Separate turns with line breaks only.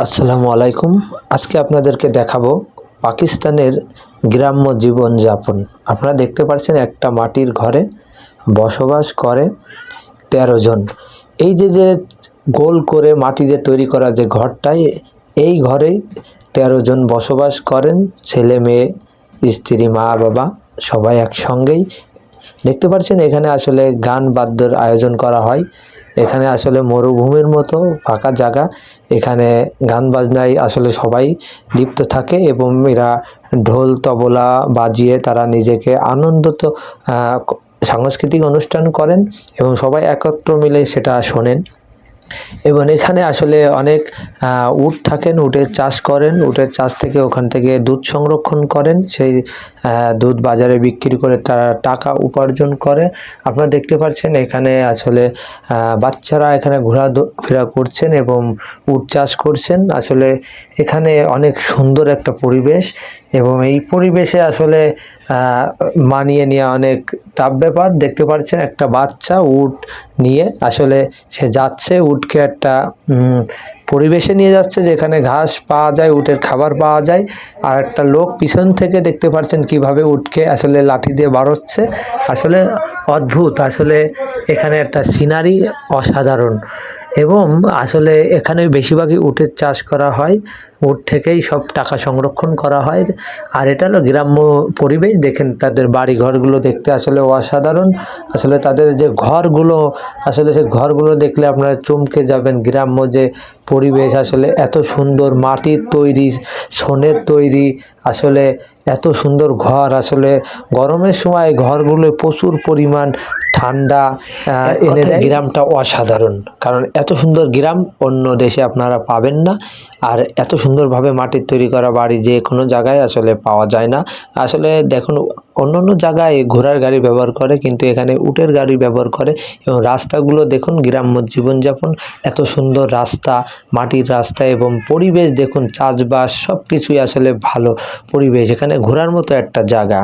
আসসালামু আলাইকুম। আজকে আপনাদেরকে দেখাবো পাকিস্তানের গ্রাম্য জীবনযাপন আপনারা দেখতে পাচ্ছেন একটা মাটির ঘরে বসবাস করে তেরো জন। এই যে যে গোল করে মাটিতে তৈরি করা যে ঘরটাই, এই ঘরেই তেরো জন বসবাস করেন। ছেলে, মেয়ে, স্ত্রী, মা, বাবা সবাই একসঙ্গেই দেখতে পাচ্ছেন এখানে আসলে গান বাদ্যর আয়োজন করা হয়। এখানে আসলে মরুভূমির মতো ফাঁকা জায়গা। এখানে গান বাজনায় আসলে সবাই লিপ্ত থাকে এবং এরা ঢোল, তবলা বাজিয়ে তারা নিজেকে আনন্দ তো সাংস্কৃতিক অনুষ্ঠান করেন এবং সবাই একত্র মিলে সেটা শোনেন। এবং এখানে আসলে অনেক উট থাকেন, উটের চাষ করেন, উটের চাষ থেকে ওখান থেকে দুধ সংরক্ষণ করেন, সেই দুধ বাজারে বিক্রি করে তারা টাকা উপার্জন করে। আপনারা দেখতে পাচ্ছেন এখানে আসলে বাচ্চারা এখানে ঘোরাফেরা করছেন এবং উট চাষ করছেন। আসলে এখানে অনেক সুন্দর একটা পরিবেশ এবং এই পরিবেশে আসলে মানিয়ে নেওয়া অনেক টাফ ব্যাপার। দেখতে পাচ্ছেন একটা বাচ্চা উট নিয়ে আসলে সে যাচ্ছে উটকে একটা উম, পরিবেশে নিয়ে যাচ্ছে, যেখানে ঘাস পাওয়া যায়, উটের খাবার পাওয়া যায়। আর একটা লোক পিছন থেকে দেখতে পাচ্ছেন কীভাবে উটকে আসলে লাঠি দিয়ে বাড়চ্ছে আসলে অদ্ভুত, আসলে এখানে একটা সিনারি অসাধারণ। এবং আসলে এখানে বেশিরভাগই উটের চাষ করা হয়। উট থেকেই সব টাকা সংরক্ষণ করা হয়। আর এটা হলো গ্রাম্য পরিবেশ, দেখেন তাদের বাড়ি ঘরগুলো দেখতে আসলে অসাধারণ। আসলে তাদের যে ঘরগুলো, আসলে সেই ঘরগুলো দেখলে আপনারা চমকে যাবেন। গ্রাম্য যে পরিবেশ আসলে এত সুন্দর মাটির তৈরি সোনের তৈরি আসলে এত সুন্দর ঘর আসলে গরমের সময় ঘরগুলো প্রচুর পরিমাণ ঠান্ডা এনে দেয়। গ্রামটা অসাধারণ কারণ এত সুন্দর গ্রাম অন্য দেশে আপনারা পাবেন না। আর এত সুন্দরভাবে মাটির তৈরি করা বাড়ি যে কোনো জায়গায় আসলে পাওয়া যায় না। আসলে দেখুন অন্য অন্য জায়গায় ঘোড়ার গাড়ি ব্যবহার করে, কিন্তু এখানে উটের গাড়ি ব্যবহার করে এবং রাস্তাগুলো দেখুন, গ্রাম্য জীবনযাপন, এত সুন্দর রাস্তা, মাটির রাস্তা এবং পরিবেশ দেখুন, চাষবাস সব কিছুই আসলে ভালো পরিবেশ। এখানে ঘোরার মতো একটা জায়গা।